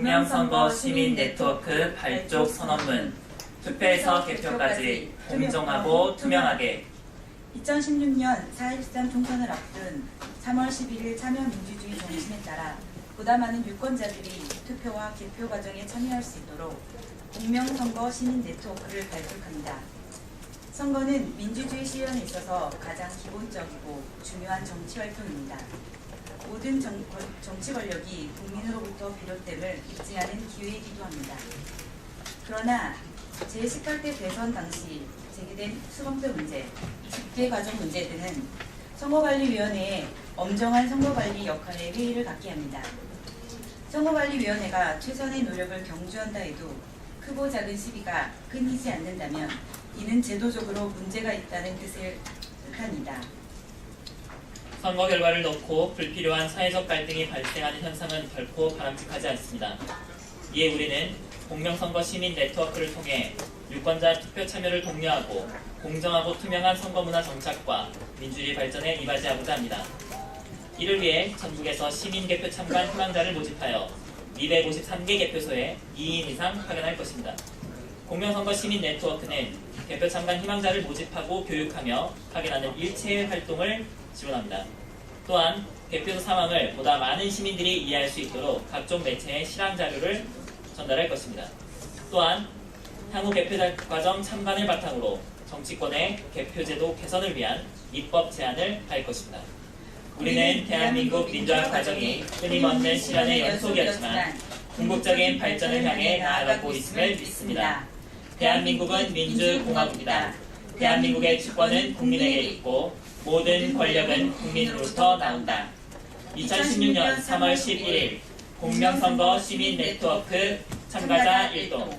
공명선거 시민 네트워크 발족 선언문 투표에서 개표까지 공정하고 투명하게 2016년 4.13 총선을 앞둔 3월 11일 참여민주주의 정신에 따라 보다 많은 유권자들이 투표와 개표 과정에 참여할 수 있도록 공명선거 시민 네트워크를 발족합니다. 선거는 민주주의 실현에 있어서 가장 기본적이고 중요한 정치 활동입니다. 모든 정, 정치 권력이 국민으로부터 비롯됨을 입증하는 기회이기도 합니다. 그러나 제18대 대선 당시 제기된 수범대 문제, 집계 과정 문제 등은 선거관리위원회의 엄정한 선거관리 역할에 회의를 갖게 합니다. 선거관리위원회가 최선의 노력을 경주한다 해도 크고 작은 시비가 끊이지 않는다면 이는 제도적으로 문제가 있다는 뜻을 뜻합니다. 선거 결과를 놓고 불필요한 사회적 갈등이 발생하는 현상은 결코 바람직하지 않습니다. 이에 우리는 공명선거 시민 네트워크를 통해 유권자 투표 참여를 독려하고 공정하고 투명한 선거문화 정착과 민주주의 발전에 이바지하고자 합니다. 이를 위해 전국에서 시민개표 참관 희망자를 모집하여 253개 개표소에 2인 이상 파견할 것입니다. 공명선거 시민 네트워크는 개표 참관 희망자를 모집하고 교육하며 파견하는 일체의 활동을 지원합니다. 또한 개표 상황을 보다 많은 시민들이 이해할 수 있도록 각종 매체의 실황 자료를 전달할 것입니다. 또한 향후 개표 과정 참관을 바탕으로 정치권의 개표제도 개선을 위한 입법 제안을 할 것입니다. 우리는 대한민국 민주화 과정이 끊임없는 실현의 연속이었지만 궁극적인 발전을 향해 나아가고 있음을 믿습니다. 대한민국은 민주공화국이다. 대한민국의 주권은 국민에게 있고 모든 권력은 국민으로부터 나온다. 2016년 3월 11일 공명선거 시민 네트워크 참가자 1동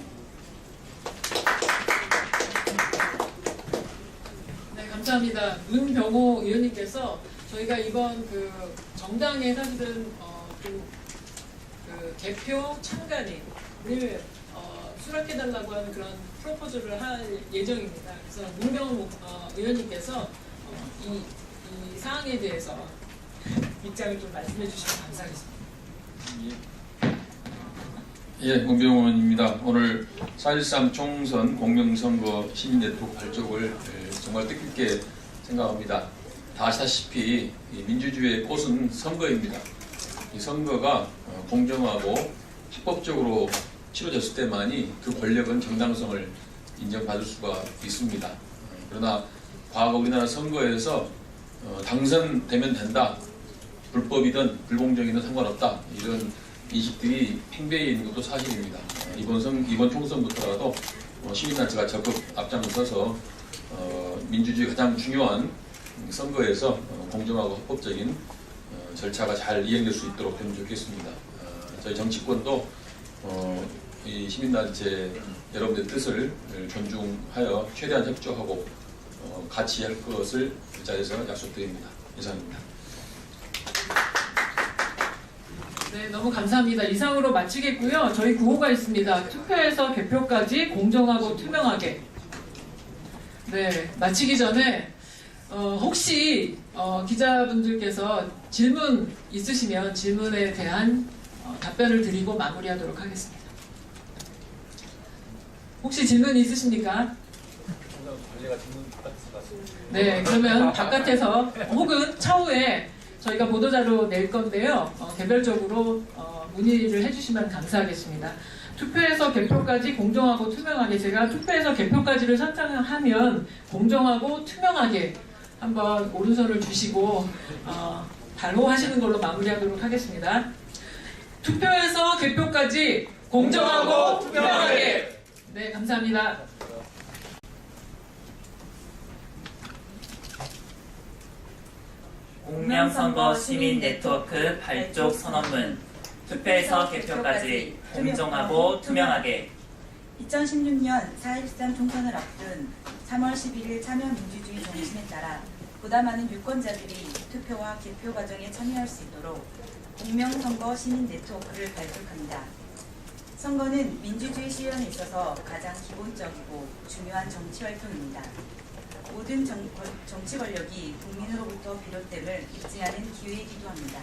네, 감사합니다. 문병호 의원님께서 저희가 이번 그 정당에 사실은 어, 그, 그 개표 참관인을 어, 수락해달라고 하는 그런 프로포즈를 할 예정입니다. 그래서 문병호 어, 의원님께서 어, 이, 이 사항에 대해서 입장을 좀 말씀해 주시면 감사하겠습니다. 예, 문병원입니다. 오늘 4.13 총선 공명선거 시민네트워크 발족을 에, 정말 뜻깊게 생각합니다. 다 아시다시피 이 민주주의의 꽃은 선거입니다. 이 선거가 어, 공정하고 합법적으로 치러졌을 때만이 그 권력은 정당성을 인정받을 수가 있습니다. 어, 그러나 과거 우리나라 선거에서 어, 당선되면 된다, 불법이든 불공정이든 상관없다 이런 인식들이 팽배해 있는 것도 사실입니다. 어, 이번 선 이번 총선부터라도 어, 시민단체가 적극 앞장서서 어, 민주주의 가장 중요한 선거에서 어, 공정하고 합법적인 어, 절차가 잘 이행될 수 있도록 되면 좋겠습니다. 어, 저희 정치권도 어, 이 시민단체 여러분의 뜻을 존중하여 최대한 협조하고 어, 같이 할 것을 이 자리에서 약속드립니다. 이상입니다. 네, 너무 감사합니다. 이상으로 마치겠고요. 저희 구호가 있습니다. 투표에서 개표까지 공정하고 투명하게. 네, 마치기 전에 어, 혹시 어, 기자분들께서 질문 있으시면 질문에 대한 어, 답변을 드리고 마무리하도록 하겠습니다. 혹시 질문 있으십니까? 네, 그러면 바깥에서 혹은 차후에 저희가 보도자료 낼 건데요. 어, 개별적으로 어, 문의를 해주시면 감사하겠습니다. 투표에서 개표까지 공정하고 투명하게 제가 투표에서 개표까지를 선정하면 공정하고 투명하게 한번 오른손을 주시고 어, 발호하시는 걸로 마무리하도록 하겠습니다. 투표에서 개표까지 공정하고 투명하게. 네 감사합니다. 공명선거 시민 네트워크 발족 선언문. 투표에서 개표까지 공정하고 투명하게. 2016년 4.13 총선을 앞둔 3월 11일 참여민주주의 정신에 따라 보다 많은 유권자들이 투표와 개표 과정에 참여할 수 있도록 공명선거 시민 네트워크를 발족합니다. 선거는 민주주의 실현에 있어서 가장 기본적이고 중요한 정치 활동입니다. 모든 정, 권- 정치 권력이 국민으로부터 비롯됨을 입증하는 기회이기도 합니다.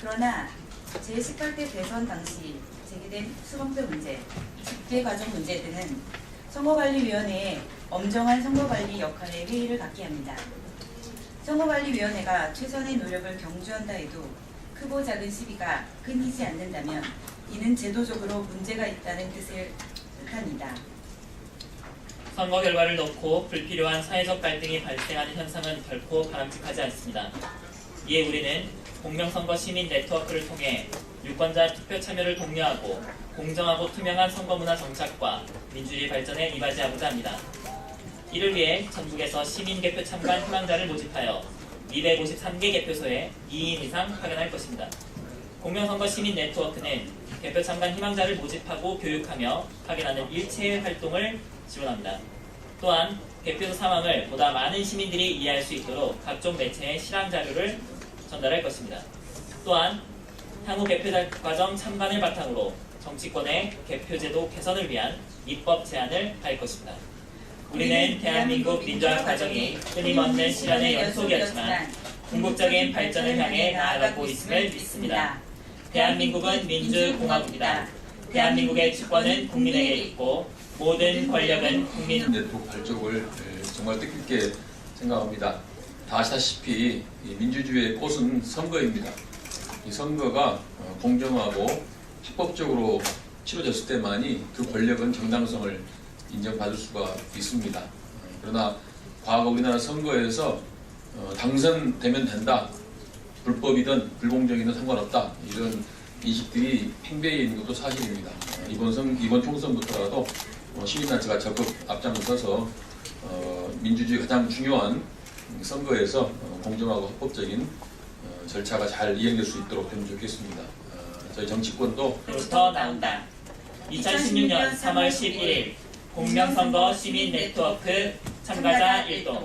그러나 제18대 대선 당시 제기된 수범대 문제, 집계 과정 문제 등은 선거관리위원회의 엄정한 선거관리 역할에 회의를 갖게 합니다. 선거관리위원회가 최선의 노력을 경주한다 해도 크고 작은 시비가 끊이지 않는다면 이는 제도적으로 문제가 있다는 뜻을 뜻합니다. 선거 결과를 놓고 불필요한 사회적 갈등이 발생하는 현상은 결코 바람직하지 않습니다. 이에 우리는 공명선거 시민 네트워크를 통해 유권자 투표 참여를 독려하고 공정하고 투명한 선거 문화 정착과 민주주의 발전에 이바지하고자 합니다. 이를 위해 전국에서 시민 개표 참관 희망자를 모집하여 253개 개표소에 2인 이상 파견할 것입니다. 공명선거 시민 네트워크는 개표 참관 희망자를 모집하고 교육하며 파견하는 일체의 활동을 지원합니다. 또한 개표소 상황을 보다 많은 시민들이 이해할 수 있도록 각종 매체의 실황 자료를 전달할 것입니다. 또한 향후 개표 과정 참관을 바탕으로 정치권의 개표제도 개선을 위한 입법 제안을 할 것입니다. 우리는 대한민국 민주화 과정이 끊임없는 시련의 연속이었지만 궁극적인 발전을 향해 나아가고 있음을 믿습니다. 대한민국은 민주공화국이다. 대한민국의 주권은 국민에게 있고 모든 권력은 국민 네트워크 발족을 에, 정말 뜻깊게 생각합니다. 다 아시다시피 이 민주주의의 꽃은 선거입니다. 이 선거가 어, 공정하고 합법적으로 치러졌을 때만이 그 권력은 정당성을 인정받을 수가 있습니다. 어, 그러나 과거 우리나라 선거에서 어, 당선되면 된다. 불법이든 불공정이든 상관없다. 이런 인식들이 팽배해 있는 것도 사실입니다. 어, 이번 선 이번 총선부터라도 어, 시민단체가 적극 앞장서서 어, 민주주의 가장 중요한 선거에서 어, 공정하고 합법적인 어, 절차가 잘 이행될 수 있도록 되면 좋겠습니다. 어, 저희 정치권도 부터 나온다. 2016년 3월 11일 공명선거 시민 네트워크 참가자 일동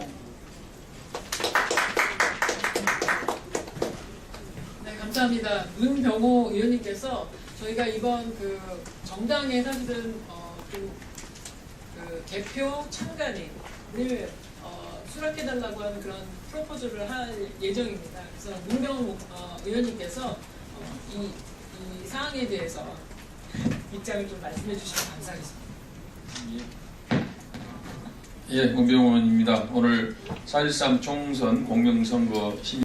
네, 감사합니다. 문병호 의원님께서 저희가 이번 그 정당에 사실은 어, 좀 그 개표 참관인을 어, 수락해달라고 하는 그런 프로포즈를 할 예정입니다. 그래서 문병호 어, 의원님께서 어, 이, 이 사항에 대해서 입장을 좀 말씀해 주시면 감사하겠습니다. 예, 문병원입니다. 오늘 4.13 총선 공명선거 신